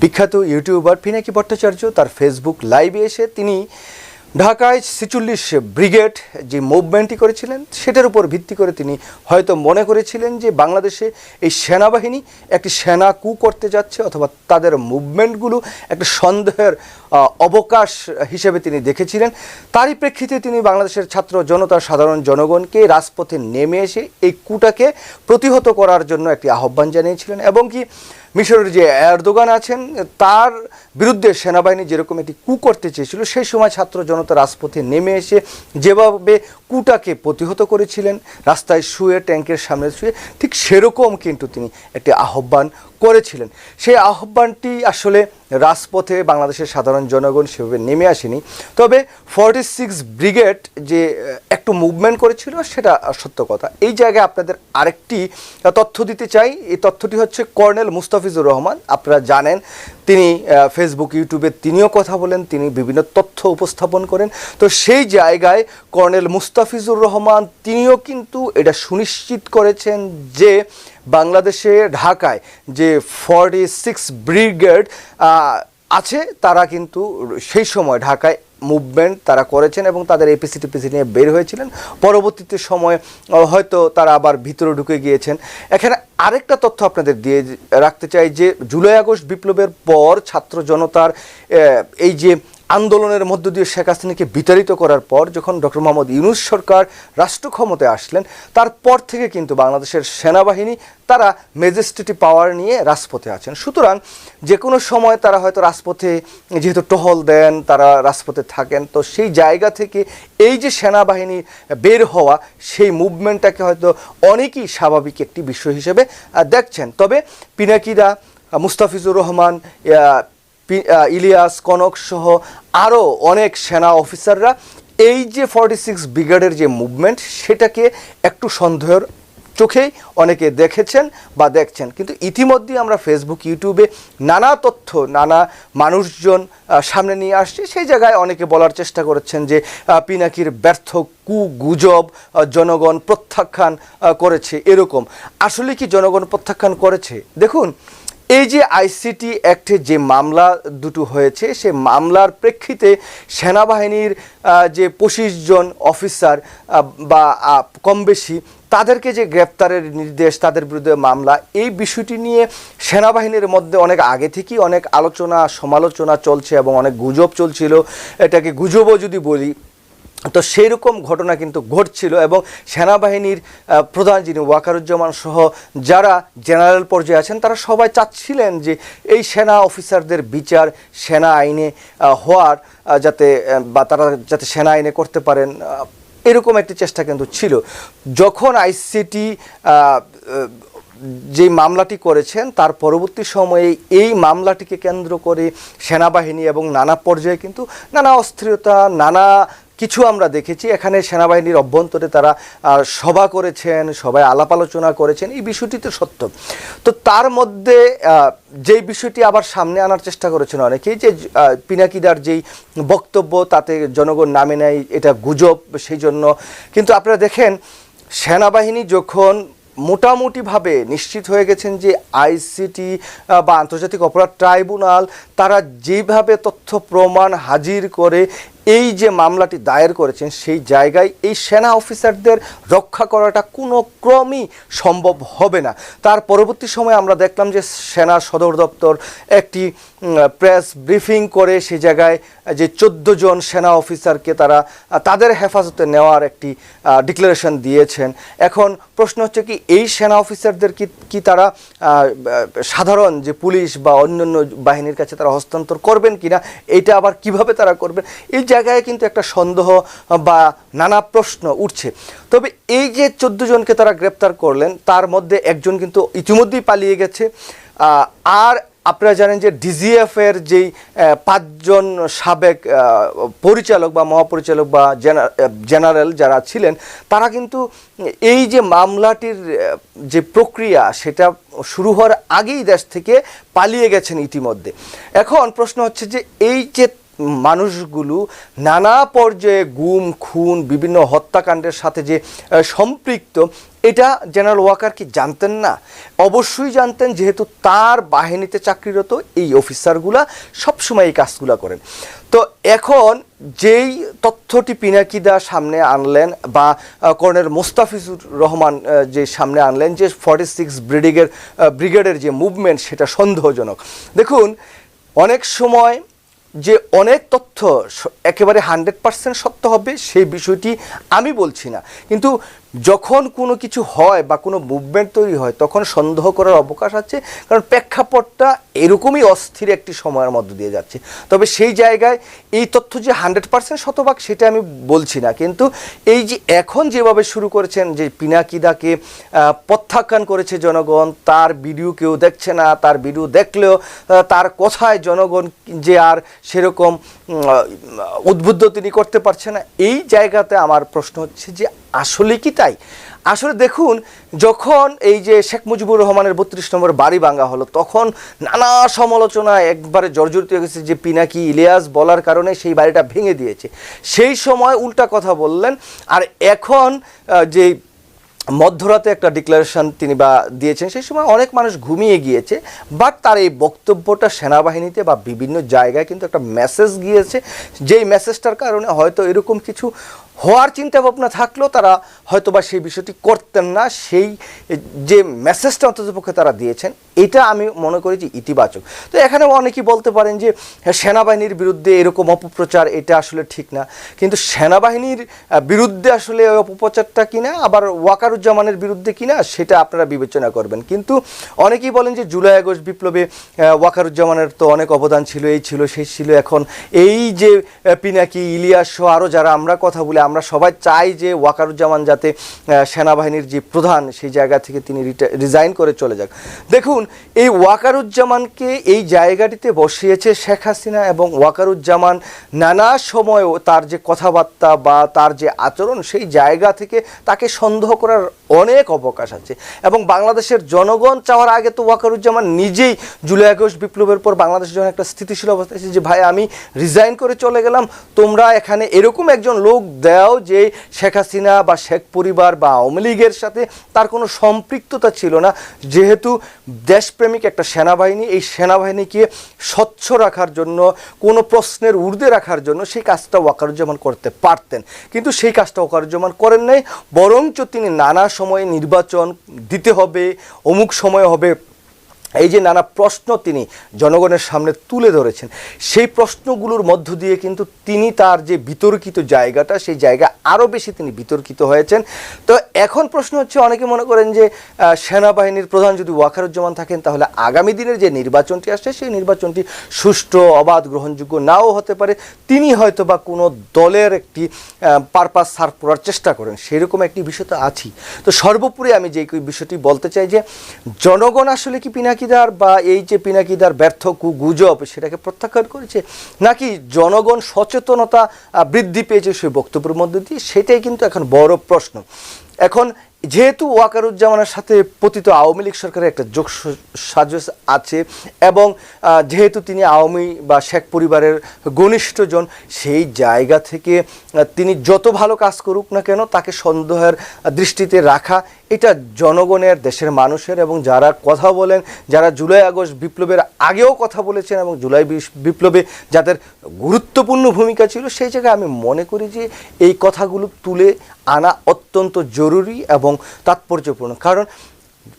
বিখ্যাত ইউটিউবার পিনাকি ভট্টাচার্য তার ফেসবুক লাইভে এসে তিনি ঢাকায় ছেচল্লিশ ব্রিগেড যে মুভমেন্টটি করেছিলেন, সেটার উপর ভিত্তি করে তিনি হয়তো মনে করেছিলেন যে বাংলাদেশে এই সেনাবাহিনী একটি সেনা কু করতে যাচ্ছে অথবা তাদের মুভমেন্টগুলো একটা সন্দেহের অবকাশ হিসেবে তিনি দেখেছিলেন। তারই প্রেক্ষিতে তিনি বাংলাদেশের ছাত্র জনতা, সাধারণ জনগণকে রাজপথে নেমে এসে এই কুটাকে প্রতিহত করার জন্য একটি আহ্বান জানিয়েছিলেন এবং কি মিশরের যে এরদোগান আছেন, তার বিরুদ্ধে সেনাবাহিনী যেরকম একটি কু করতে চেয়েছিল, সেই সময় ছাত্র জনতা রাজপথে নেমে এসে যেভাবে কুটাকে প্রতিহত করেছিলেন, রাস্তায় শুয়ে ট্যাঙ্কের সামনে শুয়ে, ঠিক সেরকম কিন্তু তিনি একটি আহ্বান করেছিলেন। সেই আহ্বানটি আসলে রাজপথে বাংলাদেশের সাধারণ জনগণ সেভাবে নেমে আসেনি। তবে ফর্টি সিক্স ব্রিগেড যে একটু মুভমেন্ট করেছিল সেটা সত্য কথা। এই জায়গায় আপনাদের আরেকটি তথ্য দিতে চাই। এই তথ্যটি হচ্ছে কর্নেল মুস্তাফিজুর রহমান। আপনারা জানেন, তিনি ফেসবুক, ইউটিউবে তিনিও কথা বলেন, তিনি বিভিন্ন তথ্য উপস্থাপন করেন। তো সেই জায়গায় কর্নেল মুস্তাফিজুর রহমান তিনিও কিন্তু এটা সুনিশ্চিত করেছেন যে বাংলাদেশে ঢাকায় যে ফর্টি সিক্স ব্রিগেড আছে, তারা কিন্তু সেই সময় ঢাকায় মুভমেন্ট তারা করেছেন এবং তাদের এপিসি টিপিসি নিয়ে বের হয়েছিলেন। পরবর্তীতে সময় হয়তো তারা আবার ভিতরে ঢুকে গিয়েছেন। এখানে আরেকটা তথ্য আপনাদের দিয়ে রাখতে চাই যে, জুলাই আগস্ট বিপ্লবের পর ছাত্র জনতার এই যে আন্দোলনের মধ্য দিয়ে শেখ হাসিনাকে বিতাড়িত করার পর যখন ডক্টর মোহাম্মদ ইউনুস সরকার রাষ্ট্র ক্ষমতায় আসলেন, তারপর থেকে কিন্তু বাংলাদেশের সেনাবাহিনী, তারা ম্যাজিস্ট্রেটি পাওয়ার নিয়ে রাজপথে আছেন। সুতরাং যে কোনো সময় তারা হয়তো রাজপথে যেহেতু টহল দেন, তারা রাজপথে থাকেন, তো সেই জায়গা থেকে এই যে সেনাবাহিনী বের হওয়া, সেই মুভমেন্টটাকে হয়তো অনেকেই স্বাভাবিক একটি বিষয় হিসেবে দেখছেন। তবে পিনাকিদা, মুস্তাফিজুর রহমান ইলিয়াস, কনক সহ আরও অনেক সেনা অফিসাররা এই যে ফর্টি সিক্স ব্রিগেডের যে মুভমেন্ট সেটাকে একটু সন্দেহের চোখেই অনেকে দেখেছেন বা দেখছেন। কিন্তু ইতিমধ্যে আমরা ফেসবুক ইউটিউবে নানা তথ্য, নানা মানুষজন সামনে নিয়ে আসছে। সেই জায়গায় অনেকে বলার চেষ্টা করেছেন যে পিনাকির ব্যর্থ কু গুজব জনগণ প্রত্যাখ্যান করেছে এরকম। আসলে কি জনগণ প্রত্যাখ্যান করেছে? দেখুন এই যে আইসিটি অ্যাক্টে যে মামলা দুটো হয়েছে, সে মামলার প্রেক্ষিতে সেনাবাহিনীর যে পঁচিশ জন অফিসার বা কম বেশি তাদেরকে যে গ্রেপ্তারের নির্দেশ, তাদের বিরুদ্ধে মামলা, এই বিষয়টি নিয়ে সেনাবাহিনীর মধ্যে অনেক আগে থেকেই অনেক আলোচনা, সমালোচনা চলছে এবং অনেক গুজব চলছিল। এটাকে গুজবও যদি বলি তো সেই রকম ঘটনা কিন্তু ঘটছিল এবং সেনাবাহিনীর প্রধান যিনি ওয়াকারুজ্জামান সহ যারা জেনারেল পর্যায়ে আছেন, তারা সবাই চাচ্ছিলেন যে এই সেনা অফিসারদের বিচার সেনা আইনে হওয়ার যাতে বা তারা যাতে সেনা আইনে করতে পারেন এরকম একটি চেষ্টা কিন্তু ছিল। যখন আইসিটি যে মামলাটি করেছেন, তার পরবর্তী সময়ে এই মামলাটিকে কেন্দ্র করে সেনাবাহিনী এবং নানা পর্যায়ে কিন্তু নানা অস্থিরতা, নানা কিছু আমরা দেখেছি। এখানে সেনাবাহিনীর অভ্যন্তরে তারা সভা করেছেন, সবাই আলাপ আলোচনা করেছেন। এই বিষয়টি তো সত্য। তো তার মধ্যে যেই বিষয়টি আবার সামনে আনার চেষ্টা করেছেন অনেকেই, যে পিনাকিদার যেই বক্তব্য, তাতে জনগণ নামে নেয়, এটা গুজব সেই জন্য কিন্তু আপনারা দেখেন, সেনাবাহিনী যখন মোটামুটিভাবে নিশ্চিত হয়ে গেছেন যে আইসিটি বা আন্তর্জাতিক অপরাধ ট্রাইব্যুনাল, তারা যেভাবে তথ্য প্রমাণ হাজির করে এই যে মামলাটি দায়ের করেছেন, সেই জায়গায় এই সেনা অফিসারদের রক্ষা করাটা কোনো ক্রমই সম্ভব হবে না। তার পরবর্তী সময়ে আমরা দেখলাম যে সেনা সদর দপ্তর একটি প্রেস ব্রিফিং করে সেই জায়গায় যে চোদ্দ জন সেনা অফিসারকে তারা তাদের হেফাজতে নেওয়ার একটি ডিক্লারেশন দিয়েছেন। এখন প্রশ্ন হচ্ছে কি, এই সেনা অফিসারদের কি কি তারা সাধারণ যে পুলিশ বা অন্যান্য বাহিনীর কাছে তারা হস্তান্তর করবেন কিনা, এইটা আবার কীভাবে তারা করবেন, এই জায়গায় কিন্তু একটা সন্দেহ বা নানা প্রশ্ন উঠছে। তবে এই যে চোদ্দ জনকে তারা গ্রেপ্তার করলেন, তার মধ্যে একজন কিন্তু ইতিমধ্যেই পালিয়ে গেছে। আর আপনারা জানেন যে ডিজিএফের যেই পাঁচজন সাবেক পরিচালক বা মহাপরিচালক বা জেনা- জেনারেল যারা ছিলেন, তারা কিন্তু এই যে মামলাটির যে প্রক্রিয়া, সেটা শুরু হওয়ার আগেই দেশ থেকে পালিয়ে গেছেন ইতিমধ্যে। এখন প্রশ্ন হচ্ছে যে এই যে মানুষগুলো নানা পর্যায়ে গুম, খুন, বিভিন্ন হত্যাকাণ্ডের সাথে যে সম্পৃক্ত, এটা জেনারেল ওয়াকার কি জানতেন না? অবশ্যই জানতেন, যেহেতু তার বাহিনীতে চাকরিরত এই অফিসারগুলা সবসময় এই কাজগুলো করেন। তো এখন যেই তথ্যটি পিনাকিদা সামনে আনলেন বা কর্নেল মোস্তাফিজুর রহমান যে সামনে আনলেন, যে ফর্টি সিক্স ব্রিগেডের ব্রিগেডের যে মুভমেন্ট সেটা সন্দেহজনক। দেখুন, অনেক সময় যে অনেক তথ্য একেবারে হান্ড্রেড পার্সেন্ট সত্য হবে, সেই বিষয়টি আমি বলছি না। কিন্তু যখন কোনো কিছু হয় বা কোনো মুভমেন্ট তৈরি হয়, তখন সন্দেহ করার অবকাশ আছে। কারণ প্রেক্ষাপটটা এরকমই অস্থির একটি সময়ের মধ্য দিয়ে যাচ্ছে। তবে সেই জায়গায় এই তথ্য যে হান্ড্রেড পার্সেন্ট শতভাগ সেটা আমি বলছি না। কিন্তু এই যে এখন যেভাবে শুরু করেছেন যে পিনাকিদাকে প্রত্যাখ্যান করেছে জনগণ, তার ভিডিও কেউ দেখছে না, তার ভিডিও দেখলেও তার কথায় জনগণ যে আর সেরকম উদ্বুদ্ধ তিনি করতে পারছে না, এই জায়গাতে আমার প্রশ্ন হচ্ছে যে আসলে কি তাই? আসলে দেখুন, যখন এই যে শেখ মুজিবুর রহমানের বত্রিশ নম্বর বাড়ি ভাঙা হলো, তখন নানা সমালোচনা একবারে জর্জরিত হয়ে গেছে যে পিনাকি ইলিয়াস বলার কারণে সেই বাড়িটা ভেঙে দিয়েছে। সেই সময় উল্টা কথা বললেন, আর এখন যে মধ্যরাতে একটা ডিক্লারেশন তিনি বা দিয়েছেন, সেই সময় অনেক মানুষ ঘুমিয়ে গিয়েছে, বাট তার এই বক্তব্যটা সেনাবাহিনীতে বা বিভিন্ন জায়গায় কিন্তু একটা মেসেজ গিয়েছে, যেই মেসেজটার কারণে হয়তো এরকম কিছু হওয়ার চিন্তা ভাবনা থাকলেও তারা হয়তো বা সেই বিষয়টি করতেন না। সেই যে মেসেজটা অন্ততপক্ষে তারা দিয়েছেন এটা আমি মনে করি যে ইতিবাচক। তো এখানে অনেকেই বলতে পারেন যে হ্যাঁ, সেনাবাহিনীর বিরুদ্ধে এরকম অপপ্রচার এটা আসলে ঠিক না। কিন্তু সেনাবাহিনীর বিরুদ্ধে আসলে ওই অপপ্রচারটা কিনা আবার ওয়াকারুজ্জামানের বিরুদ্ধে কিনা সেটা আপনারা বিবেচনা করবেন। কিন্তু অনেকেই বলেন যে জুলাই আগস্ট বিপ্লবে ওয়াকারুজ্জামানের তো অনেক অবদান ছিল এই ছিল সেই ছিল। এখন এই যে পিনাকি ইলিয়াস সহ আরও যারা আমরা কথা বলি আমরা সবাই চাই যে ওয়াকারুজ্জামান যাতে সেনাবাহিনীর যে প্রধান, সেই জায়গা থেকে তিনি রিজাইন করে চলে যাক। দেখুন, এই ওয়াকারুজ্জামানকে এই জায়গাটিতে বসিয়েছে শেখ হাসিনা এবং ওয়াকারুজ্জামান নানা সময়ও তার যে কথাবার্তা বা তার যে আচরণ, সেই জায়গা থেকে তাকে সন্দেহ করার অনেক অবকাশ আছে। এবং বাংলাদেশের জনগণ চাওয়ার আগে তো ওয়াকারুজ্জামান নিজেই জুলাই আগস্ট বিপ্লবের পর বাংলাদেশের জন্য একটা স্থিতিশীল অবস্থা এসেছে যে, ভাই, আমি রিজাইন করে চলে গেলাম, তোমরা এখানে এরকম একজন লোক দাও যে শেখ হাসিনা বা শেখ পরিবার বা আওয়ামী লীগের সাথে তার কোনো সম্পৃক্ততা ছিল না। যেহেতু দেশপ্রেমিক একটা সেনাবাহিনী, এই সেনাবাহিনীকে স্বচ্ছ রাখার জন্য, কোনো প্রশ্নের ঊর্ধ্বে রাখার জন্য সেই কাজটা ওয়াকারুজ্জামান করতে পারতেন। কিন্তু সেই কাজটা ওয়াকারুজ্জামান করেন নাই, বরঞ্চ তিনি নানা সময়ে নির্বাচন দিতে হবে অমুক সময় হবে। এই যে নানা প্রশ্ন তিনি জনগণের সামনে তুলে ধরেছেন, সেই প্রশ্নগুলোর মধ্য দিয়ে কিন্তু তিনি তার যে বিতর্কিত জায়গাটা, সেই জায়গা আরও বেশি তিনি বিতর্কিত হয়েছেন। তো এখন প্রশ্ন হচ্ছে, অনেকে মনে করেন যে সেনাবাহিনীর প্রধান যদি ওয়াকারুজ্জামান থাকেন, তাহলে আগামী দিনের যে নির্বাচনটি আসছে, সেই নির্বাচনটি সুষ্ঠু, অবাধ, গ্রহণযোগ্য নাও হতে পারে। তিনি হয়তো বা কোনো দলের একটি পারপাস সার্ভ করার চেষ্টা করেন, সেরকম একটি বিষয় তো আছেই। তো সর্বোপরি আমি যে বিষয়টি বলতে চাই যে, জনগণ আসলে কি পিনাকিদার বা এই যে পিনাকিদার ব্যর্থ কু গুজব সেটাকে প্রত্যাখ্যান করেছে, নাকি জনগণ সচেতনতা বৃদ্ধি পেয়েছে সেই বক্তব্যের মধ্যে দিয়ে? সেটাই কিন্তু এখন বড় প্রশ্ন। এখন যেহেতু ওয়াকারুজ্জামানের সাথে পতিত আওয়ামী লীগ সরকারের একটা যোগ সাজস আছে এবং যেহেতু তিনি আওয়ামী বা শেখ পরিবারের ঘনিষ্ঠজন সেই জায়গা থেকে তিনি যত ভালো কাজ করুক না কেন তাকে সন্দেহের দৃষ্টিতে রাখা, এটা জনগণের, দেশের মানুষের এবং যারা কথা বলেন, যারা জুলাই আগস্ট বিপ্লবের আগেও কথা বলেছেন এবং জুলাই বিপ্লবে যাদের গুরুত্বপূর্ণ ভূমিকা ছিল, সেই জায়গায় আমি মনে করি যে এই কথাগুলো তুলে আনা অত্যন্ত জরুরি এবং তাৎপর্যপূর্ণ। কারণ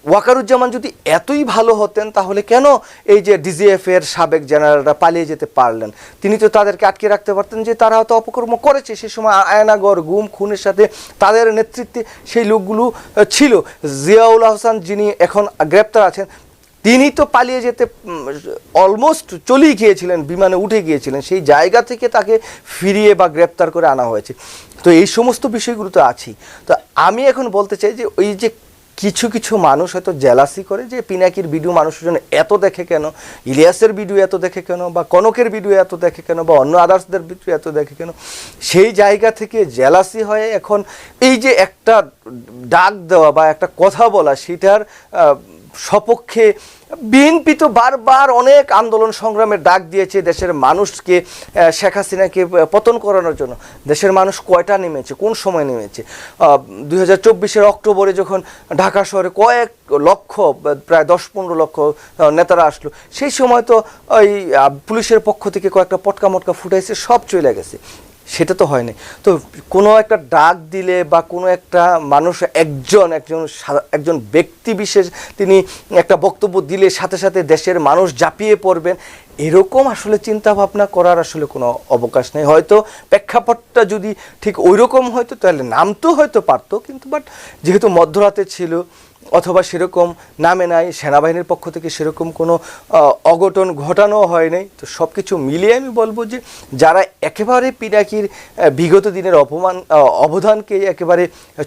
ওয়াকারুজ্জামান যদি এতই ভালো হতেন, তাহলে কেন এই যে ডিজিএফ এর সাবেক জেনারেলরা পালিয়ে যেতে পারলেন? তিনি তো তাদেরকে আটকে রাখতে পারতেন যে তারা হয়তো অপকর্ম করেছে। সে সময় আয়নাগর, গুম, খুনের সাথে তাদের নেতৃত্বে সেই লোকগুলো ছিল। জিয়াউল হাসান যিনি এখন গ্রেপ্তার আছেন তিনি তো পালিয়ে যেতে অলমোস্ট চলেই গিয়েছিলেন, বিমানে উঠে গিয়েছিলেন। সেই জায়গা থেকে তাকে ফিরিয়ে বা গ্রেপ্তার করে আনা হয়েছে। তো এই সমস্ত বিষয়গুলো তো আছেই। তো আমি এখন বলতে চাই যে ওই যে কিছু কিছু মানুষ হয়তো জেলাসি করে যে পিনাকির ভিডিও মানুষের জন্য এত দেখে কেন, ইলিয়াসের ভিডিও এত দেখে কেন, বা কনকের ভিডিও এত দেখে কেন, বা অন্য আদার্সদের ভিডিও এত দেখে কেন, সেই জায়গা থেকে জেলাসি হয়ে এখন এই যে একটা ডাক দেওয়া বা একটা কথা বলা, সেটার সপক্ষে বিএনপি তো বারবার অনেক আন্দোলন সংগ্রামের ডাক দিয়েছে দেশের মানুষকে শেখ হাসিনাকে পতন করানোর জন্য। দেশের মানুষ কয়টা নেমেছে, কোন সময় নেমেছে? দুই হাজার অক্টোবরে যখন ঢাকা শহরে কয়েক লক্ষ, প্রায় দশ পনেরো লক্ষ নেতারা আসলো, সেই সময় তো ওই পুলিশের পক্ষ থেকে কয়েকটা পটকা মটকা ফুটাইছে, সব চলে গেছে। সেটা তো হয়নি। তো কোনো একটা ডাক দিলে বা কোনো একটা মানুষ, একজন একজন একজন ব্যক্তি বিশেষ তিনি একটা বক্তব্য দিলে সাথে সাথে দেশের মানুষ ঝাঁপিয়ে পড়বেন, এরকম আসলে চিন্তা ভাবনা করার আসলে কোনো অবকাশ নেই। হয়তো প্রেক্ষাপটটা যদি ঠিক ওই রকম হয়তো, তাহলে নাম তো হয়তো পারতো, কিন্তু বাট যেহেতু মধ্যরাতে ছিল অথবা সেরকম নামে নাই, সেনাবাহিনীর পক্ষ থেকে সেরকম কোনো অঘটন ঘটানো হয় নাই। তো সব কিছু মিলিয়ে আমি বলব যে, যারা একেবারে পিনাকির বিগত দিনের অপমান অবদানকে একেবারে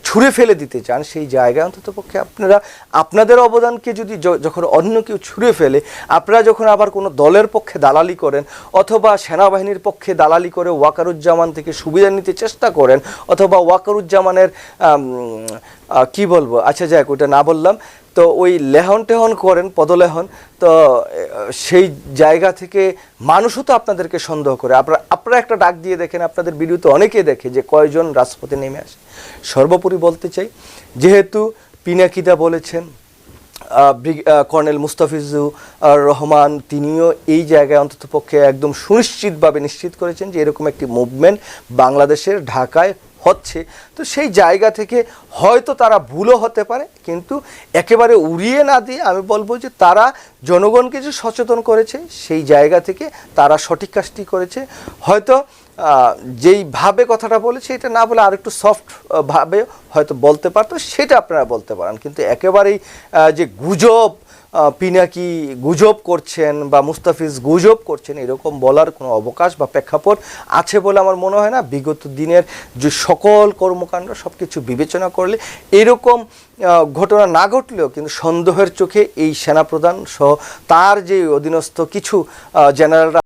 ছুঁড়ে ফেলে দিতে চান, সেই জায়গায় অন্তত পক্ষে আপনারা, আপনাদের অবদানকে যদি যখন অন্য কেউ ছুঁড়ে ফেলে, আপনারা যখন আবার কোনো দলের পক্ষে দালালি করেন, অথবা সেনাবাহিনীর পক্ষে দালালি করে ওয়াকারুজ্জামান থেকে সুবিধা নিতে চেষ্টা করেন, অথবা ওয়াকারুজ্জামানের কি বলব? আচ্ছা যাক, ওটা না বললাম। তো ওই লেহন টেহন করেন, পদলেহন, তো সেই জায়গা থেকে মানুষও তো আপনাদেরকে সন্দেহ করে। আপনারা আপনারা একটা ডাক দিয়ে দেখেন, আপনাদের ভিডিওতে অনেকে দেখে যে কয়জন রাজপথে নেমে আসে। সর্বোপরি বলতে চাই, যেহেতু পিনাকিদা বলেছেন কর্নেল মুস্তাফিজুর রহমান, তিনিও এই জায়গায় অন্তত পক্ষে একদম সুনিশ্চিতভাবে নিশ্চিত করেছেন যে এরকম একটি মুভমেন্ট বাংলাদেশের ঢাকায় হচ্ছে, তো সেই জায়গা থেকে হয়তো তারা ভুলও হতে পারে, কিন্তু একেবারে উড়িয়ে না দিয়ে আমি বলব যে তারা জনগণকে যে সচেতন করেছে, সেই জায়গা থেকে তারা সঠিক কাজটি করেছে। হয়তো যেইভাবে কথাটা বলেছে, এটা না বলে আরেকটু সফট ভাবে হয়তো বলতে পারতো, সেটা আপনারা বলতে পারেন। কিন্তু একেবারেই যে গুজব পিনাকি গুজব করছেন বা মুস্তাফিজ গুজব করছেন, এরকম বলার কোনো অবকাশ বা প্রেক্ষাপট আছে বলে আমার মনে হয় না। বিগত দিনের যে সকল কর্মকাণ্ড সব কিছু বিবেচনা করলে এরকম ঘটনা না ঘটলেও কিন্তু সন্দেহের চোখে এই সেনাপ্রধান সহ তার যে অধীনস্থ কিছু জেনারেলরা